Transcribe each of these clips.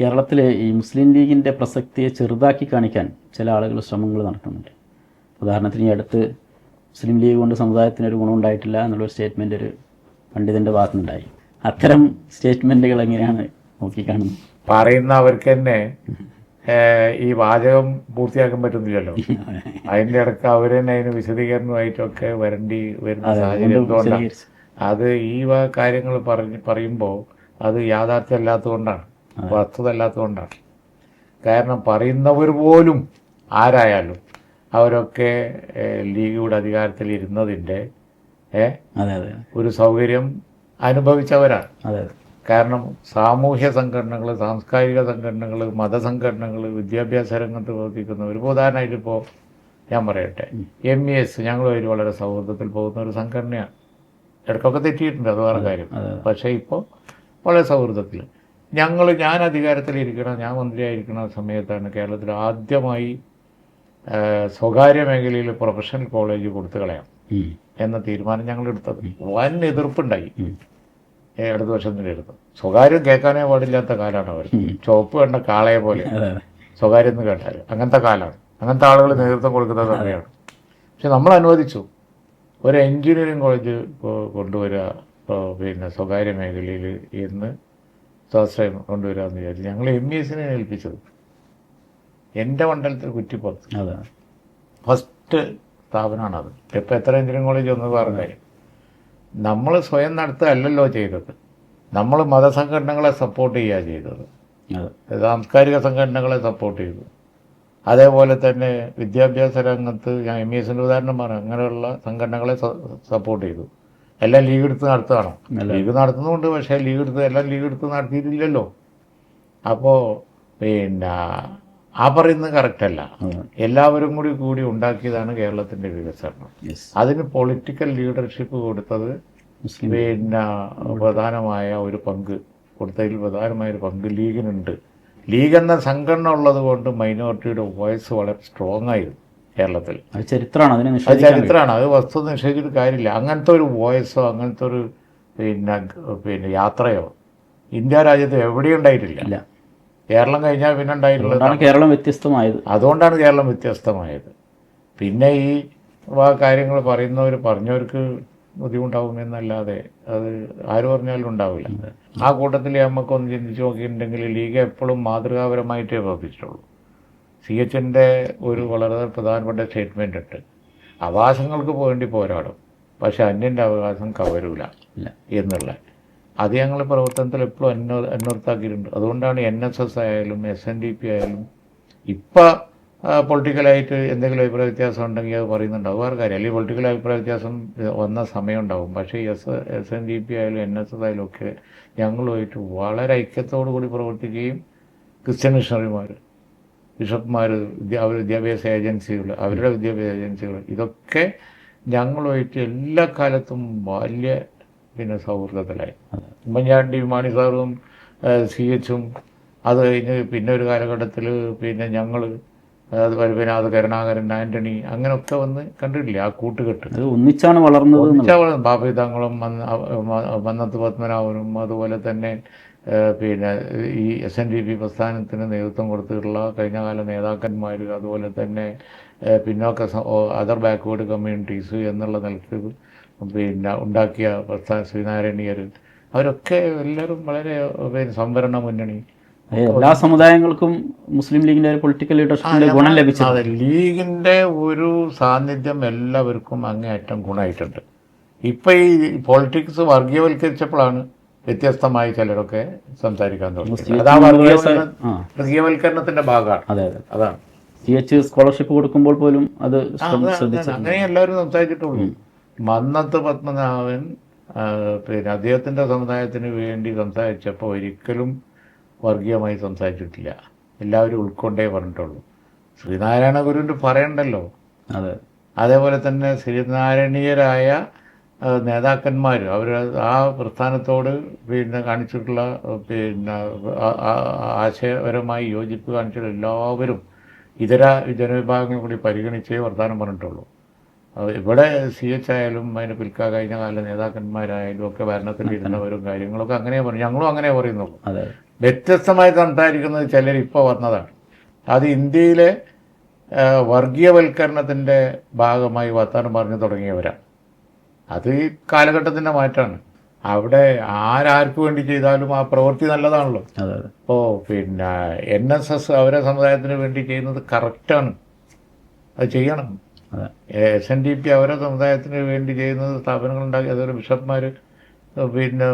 കേരളത്തിലെ ഈ മുസ്ലിം ലീഗിന്റെ പ്രസക്തിയെ ചെറുതാക്കി കാണിക്കാൻ ചില ആളുകൾ ശ്രമങ്ങൾ നടക്കുന്നുണ്ട് ഉദാഹരണത്തിന് ഈ അടുത്ത് മുസ്ലിം ലീഗ് കൊണ്ട് സമുദായത്തിന് ഒരു ഗുണം ഉണ്ടായിട്ടില്ല എന്നുള്ളൊരു സ്റ്റേറ്റ്മെന്റ് ഒരു പണ്ഡിതന്റെ ഭാഗത്തുനിന്നുണ്ടായി. അത്തരം സ്റ്റേറ്റ്മെന്റുകൾ എങ്ങനെയാണ് നോക്കിക്കാണുന്നത് പറയുന്ന അവർക്ക് തന്നെ ഈ വാചകം പൂർത്തിയാക്കാൻ പറ്റുന്നില്ലല്ലോ. അതിന്റെ ഇടയ്ക്ക് അവർ തന്നെ അതിന് വിശദീകരണമായിട്ടൊക്കെ വരേണ്ടി വരുന്ന സാഹചര്യം എന്തുകൊണ്ടാണ് അത് ഈ കാര്യങ്ങൾ പറഞ്ഞ് പറയുമ്പോൾ അത് യാഥാർത്ഥ്യമല്ലാത്തതുകൊണ്ടാണ്. വസ്തുത അല്ലാത്തതുകൊണ്ടാണ് കാരണം പറയുന്നവർ പോലും ആരായാലും അവരൊക്കെ ലീഗിയുടെ അധികാരത്തിൽ ഇരുന്നതിന്റെ ഏഹ്, അതെ അതെ. ഒരു സൗകര്യം അനുഭവിച്ചവരാണ്. കാരണം സാമൂഹ്യ സംഘടനകൾ സാംസ്കാരിക സംഘടനകൾ മതസംഘടനകൾ വിദ്യാഭ്യാസ രംഗത്ത് പ്രവർത്തിക്കുന്നവർ ഒരു ഉദാഹരണമായിട്ട് ഇപ്പോൾ ഞാൻ പറയട്ടെ. എം ഇ എസ് ഞങ്ങളുമായിട്ട് വളരെ സൗഹൃദത്തിൽ പോകുന്ന ഒരു സംഘടനയാണ്. ഇടയ്ക്കൊക്കെ തെറ്റിയിട്ടുണ്ട് അത് വേറെ കാര്യം. പക്ഷേ ഇപ്പോൾ വളരെ സൗഹൃദത്തിൽ ഞങ്ങൾ ഞാൻ അധികാരത്തിലിരിക്കണം ഞാൻ മന്ത്രിയായിരിക്കുന്ന സമയത്താണ് കേരളത്തിൽ ആദ്യമായി സ്വകാര്യ മേഖലയിൽ പ്രൊഫഷണൽ കോളേജ് കൊടുത്തു കളയാം എന്ന തീരുമാനം ഞങ്ങൾ എടുത്തത് വൻ എതിർപ്പുണ്ടായി. ഉം. വശം തന്നെ എടുത്തു അടുത്ത് സ്വകാര്യം കേൾക്കാനേ പാടില്ലാത്ത കാലമാണ് അവർ ചുവപ്പ് കണ്ട കാളയെ പോലെ. സ്വകാര്യം എന്ന് കേട്ടാൽ അങ്ങനത്തെ കാലമാണ് അങ്ങനത്തെ ആളുകൾ നേതൃത്വം കൊടുക്കുന്ന സമയമാണ് പക്ഷെ നമ്മൾ അനുവദിച്ചു. ഒരു എഞ്ചിനീയറിംഗ് കോളേജ് കൊണ്ടുവരിക പിന്നെ സ്വകാര്യ മേഖലയിൽ എന്ന് സ്വാശ്രയം കൊണ്ടുവരാമെന്ന് വിചാരിച്ചു. ഞങ്ങൾ എം ബി എസിനെ ഏൽപ്പിച്ചത്. എന്റെ മണ്ഡലത്തിൽ കുറ്റിപ്പുറത്ത്. അതെ. ഫസ്റ്റ് സ്ഥാപനമാണത് ഇപ്പം എത്ര എഞ്ചിനീയറിംഗ് കോളേജ് ഒന്ന് കാര്യം നമ്മൾ സ്വയം നടത്തുകയല്ലല്ലോ ചെയ്തത്. നമ്മൾ മതസംഘടനകളെ സപ്പോർട്ട് ചെയ്യുക ചെയ്തത്. അതെ. സാംസ്കാരിക സംഘടനകളെ സപ്പോർട്ട് ചെയ്തു. അതേപോലെ തന്നെ വിദ്യാഭ്യാസ രംഗത്ത് ഞാൻ എം ഇ എസിന്റെ ഉദാഹരണം പറഞ്ഞു. അങ്ങനെയുള്ള സംഘടനകളെ സപ്പോർട്ട് ചെയ്തു. എല്ലാം ലീഗ് എടുത്ത് നടത്തുകയാണോ. ലീഗ് നടത്തുന്നുണ്ട് പക്ഷേ ലീഗ് എടുത്ത് എല്ലാം ലീഗ് എടുത്ത് നടത്തിയിട്ടില്ലല്ലോ. അപ്പോൾ പിന്നെ ആ പറയുന്നത് കറക്റ്റല്ല എല്ലാവരും കൂടി കൂടി ഉണ്ടാക്കിയതാണ് കേരളത്തിന്റെ വികസനം. അതിന് പൊളിറ്റിക്കൽ ലീഡർഷിപ്പ് കൊടുത്തത് പിന്നെ പ്രധാനമായ ഒരു പങ്ക് കൊടുത്തതിൽ പ്രധാനമായ ഒരു പങ്ക് ലീഗിനുണ്ട്. ലീഗ് എന്ന സംഘടന ഉള്ളത് കൊണ്ട് മൈനോറിറ്റിയുടെ വോയിസ് വളരെ സ്ട്രോങ് ആയിരുന്നു. കേരളത്തിൽ. അത് ചരിത്രമാണ് അതിനെ അത് ചരിത്രമാണ് അത് വസ്തു നിഷേധിച്ചിട്ട് കാര്യമില്ല. അങ്ങനത്തെ ഒരു വോയിസോ അങ്ങനത്തെ ഒരു പിന്നെ പിന്നെ യാത്രയോ ഇന്ത്യ രാജ്യത്ത് എവിടെയും ഉണ്ടായിട്ടില്ല. ഇല്ല. കേരളം കഴിഞ്ഞാൽ പിന്നെ ഉണ്ടായിട്ടുള്ളത് കേരളം വ്യത്യസ്തമായത്. അതുകൊണ്ടാണ് കേരളം വ്യത്യസ്തമായത്. പിന്നെ ഈ കാര്യങ്ങൾ പറയുന്നവർ പറഞ്ഞവർക്ക് ബുദ്ധിമുട്ടാവുമെന്നല്ലാതെ അത് ആര് പറഞ്ഞാലും ഉണ്ടാവില്ല. ആ കൂട്ടത്തിൽ നമുക്കൊന്ന് ചിന്തിച്ച് നോക്കിയിട്ടുണ്ടെങ്കിൽ ലീഗ് എപ്പോഴും മാതൃകാപരമായിട്ടേ പ്രവർത്തിച്ചിട്ടുള്ളൂ. സി എച്ചിന്റെ ഒരു വളരെ പ്രധാനപ്പെട്ട സ്റ്റേറ്റ്മെന്റ് ഉണ്ട്. അവകാശങ്ങൾക്ക് വേണ്ടി പോരാടും. പക്ഷെ അന്യന്റെ അവകാശം കവരൂല എന്നുള്ള. അത് ഞങ്ങൾ പ്രവർത്തനത്തിൽ എപ്പോഴും അന്വ അന്വർത്ഥാക്കിയിട്ടുണ്ട് അതുകൊണ്ടാണ് എൻ എസ് എസ് ആയാലും എസ് എൻ ഡി പി ആയാലും ഇപ്പം പൊളിറ്റിക്കലായിട്ട് എന്തെങ്കിലും അഭിപ്രായ വ്യത്യാസം ഉണ്ടെങ്കിൽ അത് പറയുന്നുണ്ട്. അത് വേറെ കാര്യം. അല്ലെങ്കിൽ പൊളിറ്റിക്കൽ അഭിപ്രായ വ്യത്യാസം വന്ന സമയം ഉണ്ടാവും പക്ഷേ S S N D P ആയാലും എൻ എസ് എസ് ആയാലും ഒക്കെ ഞങ്ങളുമായിട്ട് വളരെ ഐക്യത്തോടു കൂടി പ്രവർത്തിക്കുകയും ക്രിസ്ത്യൻ മിഷണറിമാർ ബിഷപ്പ്മാർ അവർ വിദ്യാഭ്യാസ ഏജൻസികൾ അവരുടെ വിദ്യാഭ്യാസ ഏജൻസികൾ ഇതൊക്കെ ഞങ്ങളുമായിട്ട് എല്ലാ കാലത്തും ബാല്യ പിന്നെ സൗഹൃദത്തിലായി. ഉമ്മൻചാണ്ടി മാണി സാറും സി എച്ചും അത് കഴിഞ്ഞ് പിന്നെ ഒരു കാലഘട്ടത്തിൽ പിന്നെ ഞങ്ങൾ അതുപോലെ പിന്നെ അത് കരുണാകരൻ ആന്റണി അങ്ങനെയൊക്കെ വന്ന് കണ്ടിട്ടില്ലേ ആ കൂട്ടുകെട്ട്? ഒന്നിച്ചാണ് വളർന്നത് ഒന്നിച്ചാണ് വളർന്നത്. ബാബി തങ്ങളും മന്ന- മന്നത്ത് പത്മനാഭനും അതുപോലെ തന്നെ പിന്നെ ഈ എസ് എൻ ഡി പി പ്രസ്ഥാനത്തിന് നേതൃത്വം കൊടുത്തിട്ടുള്ള കഴിഞ്ഞകാല നേതാക്കന്മാർ അതുപോലെ തന്നെ പിന്നോക്ക അതർ ബാക്ക്വേർഡ് കമ്മ്യൂണിറ്റീസ് എന്നുള്ള നിലയ്ക്ക് പിന്നെ ഉണ്ടാക്കിയ പ്രസ്ഥാന ശ്രീനാരായണീയർ അവരൊക്കെ എല്ലാവരും വളരെ പിന്നെ സംവരണ മുന്നണി. എല്ലാ സമുദായങ്ങൾക്കും മുസ്ലിം ലീഗിന്റെ ഒരു പൊളിറ്റിക്കൽ ലീഡർഷിപ്പിന്റെ ഗുണം ലഭിച്ചു അതെ ലീഗിന്റെ ഒരു സാന്നിധ്യം എല്ലാവർക്കും അങ്ങേയറ്റം ഗുണമായിട്ടുണ്ട്. ഇപ്പൊ ഈ പൊളിറ്റിക്സ് വർഗീയവൽക്കരിച്ചപ്പോഴാണ് വ്യത്യസ്തമായി ചിലരൊക്കെ സംസാരിക്കാൻ തുടങ്ങി. അത് ആ. വർഗീയവൽക്കരണത്തിന്റെ ഭാഗമാണ്. അതെ അതെ. അതാണ്. സി എച്ച് സ്കോളർഷിപ്പ് കൊടുക്കുമ്പോൾ പോലും അത് അങ്ങനെ എല്ലാവരും സംസാരിച്ചിട്ടുള്ളൂ. മന്നത്ത് പത്മനാഭൻ പിന്നെ അദ്ദേഹത്തിന്റെ സമുദായത്തിന് വേണ്ടി സംസാരിച്ചപ്പോൾ ഒരിക്കലും വർഗീയമായി സംസാരിച്ചിട്ടില്ല. എല്ലാവരും ഉൾക്കൊണ്ടേ പറഞ്ഞിട്ടുള്ളൂ. ശ്രീനാരായണ ഗുരുവിന്റെ പറയണ്ടല്ലോ. അതെ. അതേപോലെ തന്നെ ശ്രീനാരായണീയരായ നേതാക്കന്മാർ അവർ ആ പ്രസ്ഥാനത്തോട് പിന്നെ കാണിച്ചിട്ടുള്ള പിന്നെ ആശയപരമായി യോജിപ്പ് കാണിച്ചിട്ടുള്ള എല്ലാവരും ഇതര ജനവിഭാഗങ്ങൾ കൂടി പരിഗണിച്ചേ വർത്തമാനം പറഞ്ഞിട്ടുള്ളൂ. ഇവിടെ സി എച്ച് ആയാലും അതിന് പിൽക്കാ കഴിഞ്ഞ കാല നേതാക്കന്മാരായാലും ഒക്കെ ഭരണത്തിൽ ഇരുന്നവരും കാര്യങ്ങളൊക്കെ അങ്ങനെ പറഞ്ഞു ഞങ്ങളും അങ്ങനെ പറയുന്നുള്ളൂ. വ്യത്യസ്തമായി സംസാരിക്കുന്നത് ചിലർ ഇപ്പോൾ വന്നതാണ്. അത് ഇന്ത്യയിലെ വർഗീയവൽക്കരണത്തിന്റെ വർഗീയവൽക്കരണത്തിന്റെ ഭാഗമായി വർത്തമാനം പറഞ്ഞു തുടങ്ങിയവരാണ്. അത് ഈ കാലഘട്ടത്തിന്റെ മാറ്റമാണ്. അവിടെ ആരാർക്ക് വേണ്ടി ചെയ്താലും ആ പ്രവൃത്തി നല്ലതാണല്ലോ. ഇപ്പോൾ പിന്നെ എൻ എസ് എസ് അവരെ സമുദായത്തിന് വേണ്ടി ചെയ്യുന്നത് കറക്റ്റാണ്. അത് ചെയ്യണം. എസ് എൻ ഡി പി അവരെ സമുദായത്തിന് വേണ്ടി ചെയ്യുന്നത് സ്ഥാപനങ്ങളുണ്ടാക്കി അതൊരു ബിഷപ്പ്മാർ പിന്നെ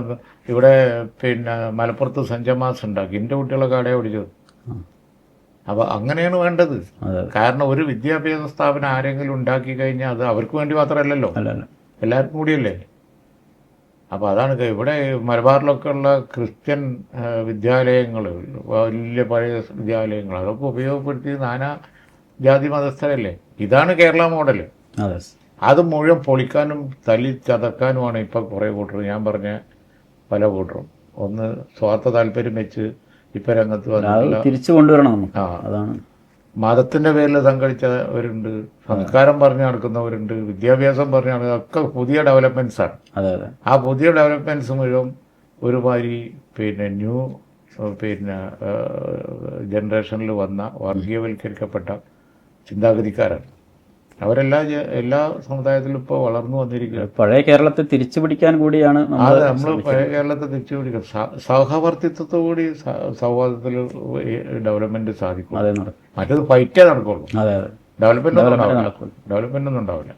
ഇവിടെ പിന്നെ മലപ്പുറത്ത് സഞ്ചമാസ് ഉണ്ടാക്കി. എന്റെ കുട്ടികളൊക്കെ അടയെ ഓടിച്ചത് അപ്പൊ അപ്പോൾ അങ്ങനെയാണ് വേണ്ടത്. കാരണം ഒരു വിദ്യാഭ്യാസ സ്ഥാപനം ആരെങ്കിലും ഉണ്ടാക്കി കഴിഞ്ഞാൽ അത് അവർക്ക് വേണ്ടി മാത്രമല്ലല്ലോ. എല്ലാവർക്കും കൂടിയല്ലേ? അപ്പോൾ അതാണ് ഇവിടെ മലബാറിലൊക്കെ ഉള്ള ക്രിസ്ത്യൻ വിദ്യാലയങ്ങൾ വലിയ പഴയ വിദ്യാലയങ്ങൾ അതൊക്കെ ഉപയോഗപ്പെടുത്തി നാനാ ജാതി മതസ്ഥരല്ലേ? ഇതാണ് കേരള മോഡൽ അതെ. മുഴുവൻ പൊളിക്കാനും തല്ലി ചതക്കാനുമാണ് ഇപ്പം കുറേ കൂട്ടർ ഞാൻ പറഞ്ഞ പല കൂട്ടറും ഒന്ന് സ്വാർത്ഥ താല്പര്യം വെച്ച് ഇപ്പം രംഗത്ത് വന്നു വന്നിട്ടുള്ള തിരിച്ചു കൊണ്ടുവരണം ആ. അതാണ്. മതത്തിന്റെ പേരിൽ സംഘടിച്ചവരുണ്ട് സംസ്കാരം പറഞ്ഞു നടക്കുന്നവരുണ്ട് വിദ്യാഭ്യാസം പറഞ്ഞു നടക്കുന്ന ഒക്കെ പുതിയ ഡെവലപ്മെന്റ്സ് അതെ ആ പുതിയ ഡെവലപ്മെന്റ്സ് മുഴുവൻ ഒരുമാതിരി പിന്നെ ന്യൂ പിന്നെ ജനറേഷനിൽ വന്ന വർഗീയവൽക്കരിക്കപ്പെട്ട ചിന്താഗതിക്കാരാണ്. അവരെല്ലാ എല്ലാ സമുദായത്തിലും ഇപ്പോൾ വളർന്നു വന്നിരിക്കുക പഴയ കേരളത്തെ തിരിച്ചു പിടിക്കാൻ കൂടിയാണ് അത് നമ്മൾ പഴയ കേരളത്തെ തിരിച്ചു പിടിക്കുക സഹവർത്തിത്വത്തോടുകൂടി സൗഹാർദ്ദത്തിൽ ഡെവലപ്മെന്റ് സാധിക്കും. മറ്റത് ഫൈറ്റേ നടക്കുള്ളൂ. അതെ അതെ. ഡെവലപ്മെന്റ് ഡെവലപ്മെന്റ് ഒന്നും ഉണ്ടാവില്ല.